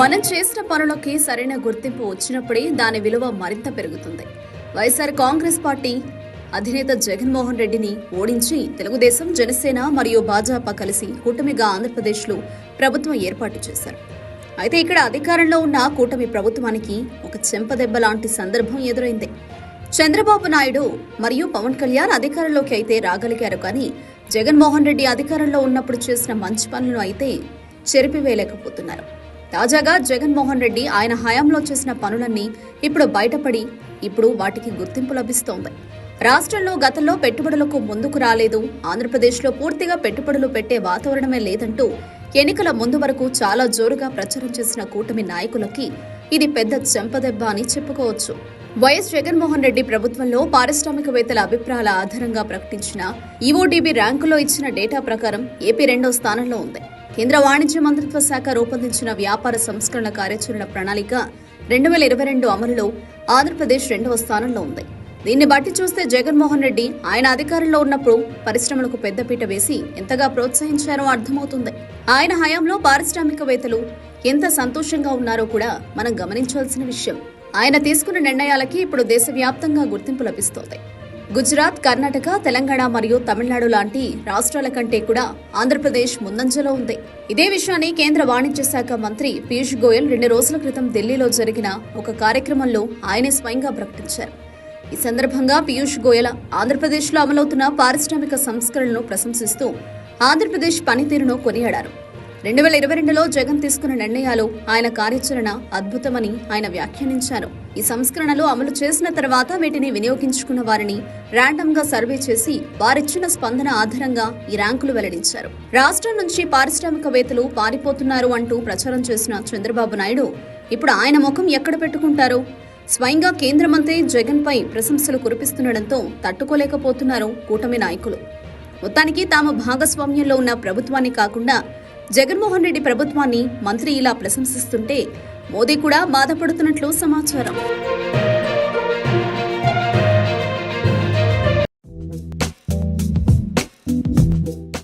మనం చేసిన పనులకి సరైన గుర్తింపు వచ్చినప్పుడే దాని విలువ మరింత పెరుగుతుంది. వైఎస్ఆర్ కాంగ్రెస్ పార్టీ అధినేత జగన్మోహన్ రెడ్డిని ఓడించి తెలుగుదేశం జనసేన మరియు భాజపా కలిసి కూటమిగా ఆంధ్రప్రదేశ్లో ప్రభుత్వం ఏర్పాటు చేశారు. అయితే ఇక్కడ అధికారంలో ఉన్న కూటమి ప్రభుత్వానికి ఒక చెంపదెబ్బ లాంటి సందర్భం ఎదురైంది. చంద్రబాబు నాయుడు మరియు పవన్ కళ్యాణ్ అధికారంలోకి అయితే రాగలిగారు కానీ జగన్మోహన్ రెడ్డి అధికారంలో ఉన్నప్పుడు చేసిన మంచి పనులను అయితే చెరిపివేయలేకపోతున్నారు. తాజాగా జగన్మోహన్ రెడ్డి ఆయన హయాంలో చేసిన పనులన్నీ ఇప్పుడు బయటపడి ఇప్పుడు వాటికి గుర్తింపు లభిస్తోంది. రాష్ట్రంలో గతంలో పెట్టుబడులకు ముందుకు రాలేదు. ఆంధ్రప్రదేశ్లో పూర్తిగా పెట్టుబడులు పెట్టే వాతావరణమే లేదంటూ ఎన్నికల ముందు వరకు చాలా జోరుగా ప్రచారం చేసిన కూటమి నాయకులకి ఇది పెద్ద చెంపదెబ్బ అని చెప్పుకోవచ్చు. వైఎస్ జగన్మోహన్ రెడ్డి ప్రభుత్వంలో పారిశ్రామికవేత్తల అభిప్రాయాల ఆధారంగా ప్రకటించిన ఈఓడీబీ ర్యాంకులో ఇచ్చిన డేటా ప్రకారం ఏపీ రెండో స్థానంలో ఉంది. కేంద్ర వాణిజ్య మంత్రిత్వ శాఖ రూపొందించిన వ్యాపార సంస్కరణ కార్యాచరణ ప్రణాళిక రెండు వేల ఇరవై రెండు అమలులో ఆంధ్రప్రదేశ్ రెండవ స్థానంలో ఉంది. దీన్ని బట్టి చూస్తే జగన్మోహన్ రెడ్డి ఆయన అధికారంలో ఉన్నప్పుడు పరిశ్రమలకు పెద్దపీట వేసి ఎంతగా ప్రోత్సహించారో అర్థమవుతుంది. ఆయన హయాంలో పారిశ్రామికవేత్తలు ఎంత సంతోషంగా ఉన్నారో కూడా మనం గమనించాల్సిన విషయం. ఆయన తీసుకున్న నిర్ణయాలకి ఇప్పుడు దేశవ్యాప్తంగా గుర్తింపు లభిస్తోంది. గుజరాత్ కర్ణాటక తెలంగాణ మరియు తమిళనాడు లాంటి రాష్ట్రాల కంటే కూడా ఆంధ్రప్రదేశ్ ముందంజలో ఉంది. ఇదే విషయాన్ని కేంద్ర వాణిజ్య శాఖ మంత్రి పీయూష్ గోయల్ రెండు రోజుల క్రితం ఢిల్లీలో జరిగిన ఒక కార్యక్రమంలో ఆయనే స్వయంగా ప్రకటించారు. ఈ సందర్భంగా పీయూష్ గోయల్ ఆంధ్రప్రదేశ్లో అమలవుతున్న పారిశ్రామిక సంస్కరణలను ప్రశంసిస్తూ ఆంధ్రప్రదేశ్ పనితీరును కొనియాడారు. రెండు వేల ఇరవై రెండులో జగన్ తీసుకున్న నిర్ణయాలు ఆయన కార్యాచరణ అద్భుతమని ఆయన వ్యాఖ్యానించారు. ఈ సంస్కరణలు అమలు చేసిన తర్వాత వీటిని వినియోగించుకున్న వారిని ర్యాండమ్గా సర్వే చేసి వారిచ్చిన స్పందన ఆధారంగా ఈ ర్యాంకులు వెల్లడించారు. రాష్ట్రం నుంచి పారిశ్రామికవేత్తలు పారిపోతున్నారు అంటూ ప్రచారం చేసిన చంద్రబాబు నాయుడు ఇప్పుడు ఆయన ముఖం ఎక్కడ పెట్టుకుంటారు? స్వయంగా కేంద్ర మంత్రి జగన్ పై ప్రశంసలు కురిపిస్తుండటంతో తట్టుకోలేకపోతున్నారు కూటమి నాయకులు. మొత్తానికి తాము భాగస్వామ్యంలో ఉన్న ప్రభుత్వాన్ని కాకుండా జగన్మోహన్ రెడ్డి ప్రభుత్వాన్ని మంత్రి ఇలా ప్రశంసిస్తుంటే మోదీ కూడా బాధపడుతున్నట్లు సమాచారం.